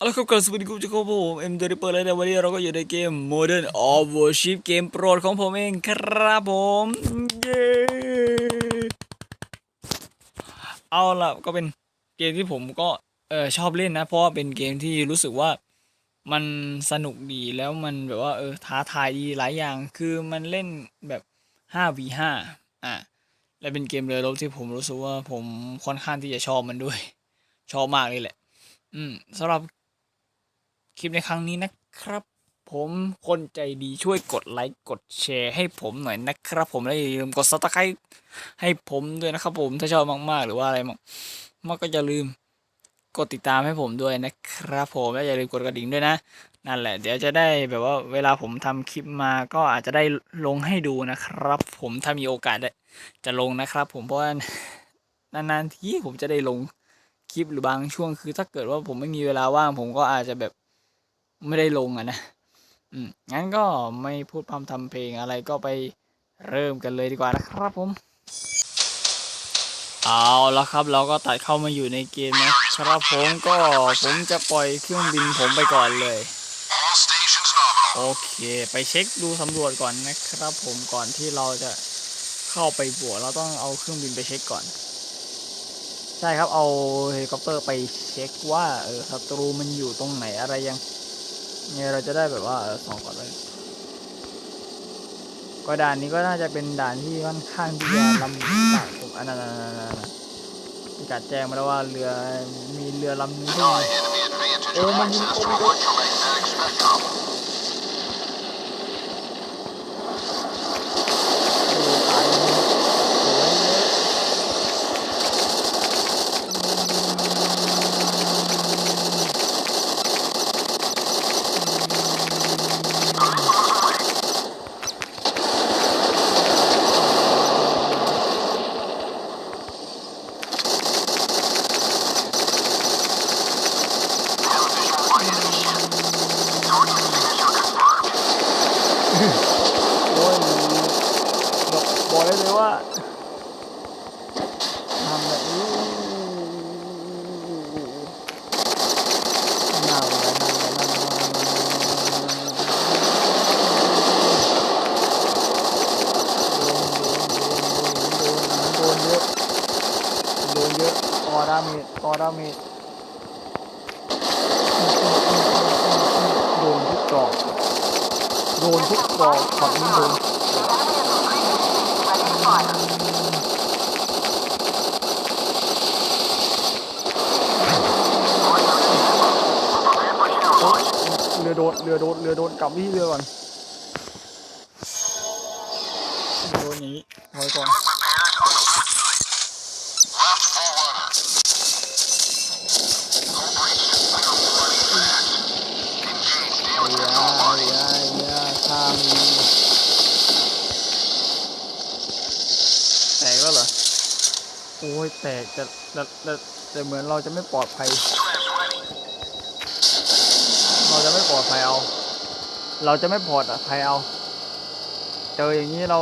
เอาละครับกลับสวัสดีคุณผู้ชมผมเอ็มเดริเปอร์แล้วในวันนี้เราก็อยู่ในเกม Modern of Warship เกมโปรดของผมเองครับผมเย้เอาละก็เป็นเกมที่ผมก็เออชอบเล่นนะ เพราะว่าเป็นเกมที่รู้สึกว่ามันสนุกดีแล้วมันแบบว่าเออท้าทายดีหลายอย่างคือมันเล่นแบบ 5v5 อะและเป็นเกมเรือรบที่ผมรู้สึกว่าผมค่อนข้างที่จะชอบมันด้วย ชอบมากเลยแหละ อืมสำหรับ คลิปในครั้งนี้นะครับ ผมคนใจดีช่วยกดไลค์กดแชร์ให้ผมหน่อยนะครับ ผมและอย่าลืมกดซับสไครต์ให้ผมด้วยนะครับ ผมถ้าชอบมากๆ หรือว่าอะไรมากมากก็อย่าลืมกดติดตามให้ผมด้วยนะครับ ผมและอย่าลืมกดกระดิ่งด้วยนะ นั่นแหละ เดี๋ยวจะได้แบบว่าเวลาผมทำคลิปมาก็อาจจะได้ลงให้ดูนะครับ ผมถ้ามีโอกาสได้จะลงนะครับ ผมเพราะว่านานๆที่ผมจะได้ลงคลิปหรือบางช่วงคือถ้าเกิดว่าผมไม่มีเวลาว่าง ผมก็อาจจะแบบ ไม่ได้ลงอะนะอืมงั้นก็ไม่พูดพร่ำทำเพลงอะไรก็ไปเริ่มกันเลยดีกว่านะครับผม เอาละครับเราก็ตัดเข้ามาอยู่ในเกมนะครับผมก็ผมจะปล่อยเครื่องบินผมไปก่อนเลย โอเค ไปเช็คดูสำรวจก่อนนะครับ ผมก่อนที่เราจะเข้าไปบวกเราต้องเอาเครื่องบินไปเช็คก่อน ใช่ครับเอาเฮลิคอปเตอร์ไปเช็คว่าเออศัตรูมันอยู่ตรงไหนอะไรยัง เนี่ยเราจะได้แบบว่าเออส่องก่อนเลยก็ด่านนี้ก็น่าจะเป็นด่านที่ค่อนข้างที่จะลำบากผมอันนั้นๆพิกัดแจ้งมาแล้วว่าเรือมีเรือลำหนึงที่ High enemy advantage Oh, with man, access you- to electromagnetic spectrum. ดูขายอย่างนี้สวยเลยโอ้ยแบบบอก ได้เลยว่าทำแบบอู้น่าเลยน่าเลยน่าเลยโดนโดนโดนโดนโดนเยอะโดนเยอะออดาเมจออดาเมจโดนทุกดอก โดนทุกดอกขับนี้โดน เรือโด นเรือโดนเรือโดนกลับที่เรือก่อนโดนอย่างนี้ถอยก่อน Left full rudder. Full breach. Running fast. Engage ไอ้ daily ยา control ไอ้ party. ยาไอ้ยาข้ามีแตกแล้วเหรอ โอ้ยแตกแต่แต่แต่แต่เหมือนเราจะไม่ปลอดภัย Traps ready. เราจะไม่ ปลอดภัยเอา เราจะไม่ปลอดภัยเอา เจออย่างนี้เรา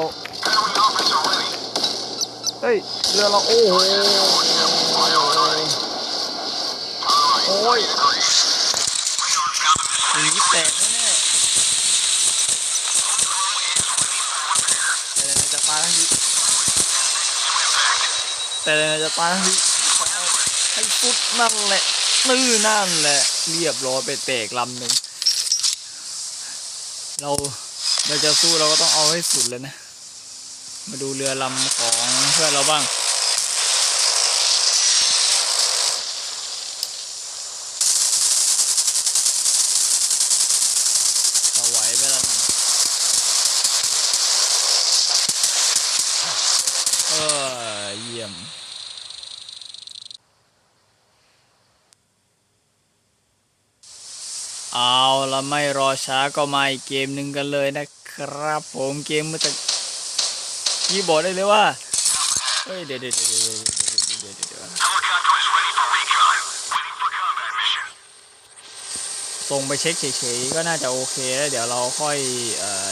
เฮ้ย เรือเรา โอ้โห โอ้ยอย่างนี้แตกแน่ๆแต่ไหนจะตายทั้งทีแต่ไหนจะตายทั้งทีให้สุดนั่นแหละนื่อนั่นแหละ เรียบร้อยไปแตกลำหนึ่ง เราเราจะสู้เราก็ต้องเอาให้สุดเลยนะ มาดูเรือลำของเพื่อนเราบ้าง จะไหวไหมล่ะนั่นเออเยี่ยม เอาละไม่รอช้าก็มาอีกเกมหนึ่งกันเลยนะครับ ผมเกมเมื่อตะกี้บอกได้เลยว่าเฮ้ยเดี๋ยวเดี๋ยวเดี๋ยวเดี๋ยวเดี๋ยวเดี๋ยวเดี๋ยว Helicopter is ready for recon. Waiting for combat mission. ส่งไปเช็คเฉยๆก็น่าจะโอเคแล้วเดี๋ยวเราค่อยเอ่อ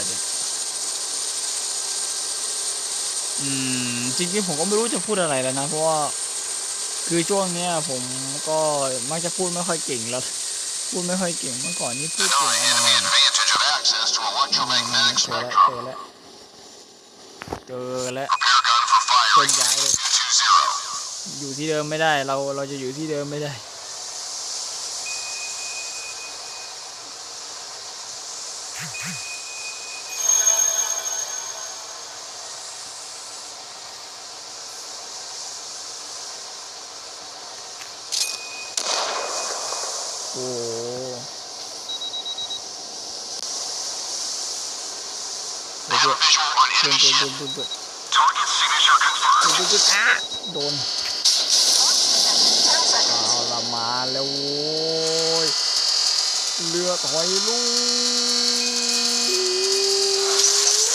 อืมจริงๆผมก็ไม่รู้จะพูดอะไรแล้วนะ เพราะว่าคือช่วงเนี้ยผมก็มักจะพูดไม่ค่อยเก่งแล้ว พูดไม่ค่อยเก่งเมื่อก่อนนี่พูด No เก่งเอามา enemy advantage of access to Ừ, a electromagnetic เจอแล้ว spectrum. เจอแล้วเจอแล้ว Repair gun for เคลื่อน firing. ย้ายเลย 2-0. อยู่ที่เดิมไม่ได้เราเราจะอยู่ที่เดิมไม่ได้โอ้โหเดี๋ยว Have เดี๋ยว a visual on เดิน enemy เดิน ship. เดินเดินเดิน Target signature confirmed. จุดจุดอะโดนเอาละมาแล้วโว้ยเรือถอยลูก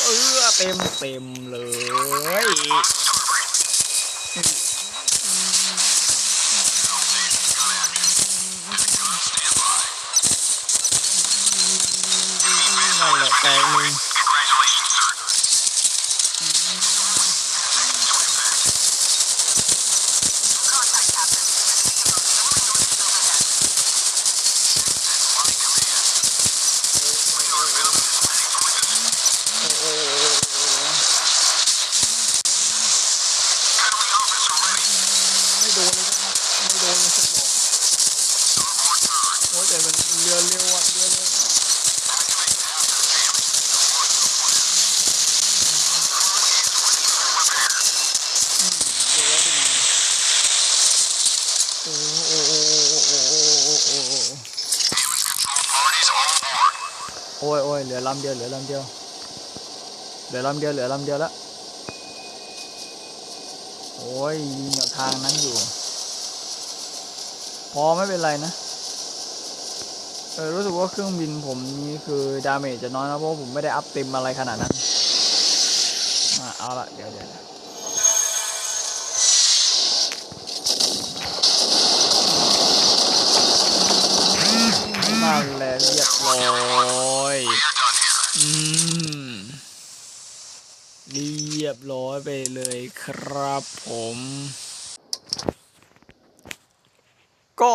เออเต็มเต็มเลยนั่นแหละแตงหนึ่ง Congratulations, sir. โอ้โห Friendly officer ready. ไม่โดนเลยครับไม่โดนเลยสักดอก Starboard turret. โอ้ยแต่มันเรือเร็วอะเรือเร็ว Activate after damage. เรือเป็นยังไงโอ้โหโอ้โหโอ้โหโอ้โหโอ้โหโอ้โห Damage control parties all aboard. โอ้ยโอ้ยเหลือลำเดียวเหลือลำเดียวเหลือลำเดียวเหลือลำเดียวแล้วโอ้ยยิงกับทางนั้นอยู่ พอไม่เป็นไรนะเออรู้สึกว่าเครื่องบินผมนี่คือดาเมจจะน้อยนะเพราะผมไม่ได้อัพเต็มอะไรขนาดนั้นอะเอาละเดี๋ยวเดี๋ยว เดี๋ยวนั่นและเรียบร้อยอืมเรียบร้อยไปเลยครับผม ก็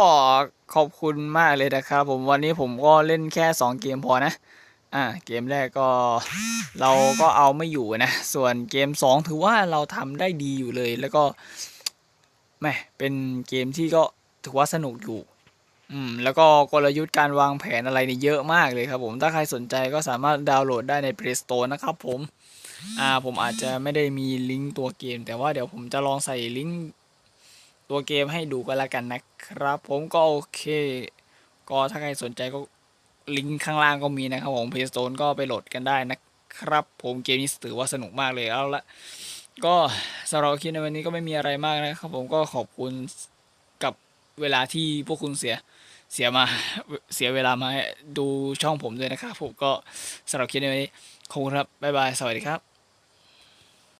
ขอบคุณมากเลยนะครับผมวันนี้ผมก็เล่นแค่ 2 เกมพอนะ อ่า เกมแรกก็เราก็เอาไม่อยู่นะ ส่วนเกม 2 ถือว่าเราทำได้ดีอยู่เลยแล้วก็แม่เป็นเกมที่ก็ถือว่าสนุกอยู่ อืมแล้วก็กลยุทธ์การวางแผนอะไรเนี่ยเยอะมากเลยครับผม ถ้าใครสนใจก็สามารถดาวน์โหลดได้ใน Play Store นะครับผม อ่าผมอาจจะไม่ได้มีลิงก์ตัวเกม แต่ว่าเดี๋ยวผมจะลองใส่ลิงก์ตัวเกมให้ดูก็แล้วกันนะครับ ผมก็โอเค ก็ถ้าใครสนใจก็ลิงก์ข้างล่างก็มีนะครับผม Play Store ก็ไปโหลดกันได้นะครับ ผมเกมนี้ถือว่าสนุกมากเลยเอาละก็สำหรับคลิปในวันนี้ก็ไม่มีอะไรมากนะครับ ผมก็ขอบคุณกับเวลาที่พวกคุณเสีย เสียมาเสียเวลามาดูช่องผมด้วยนะครับผมก็สำหรับคลิปนวันนี้ขอบคุณครับบ๊ายบาย สวัสดีครับ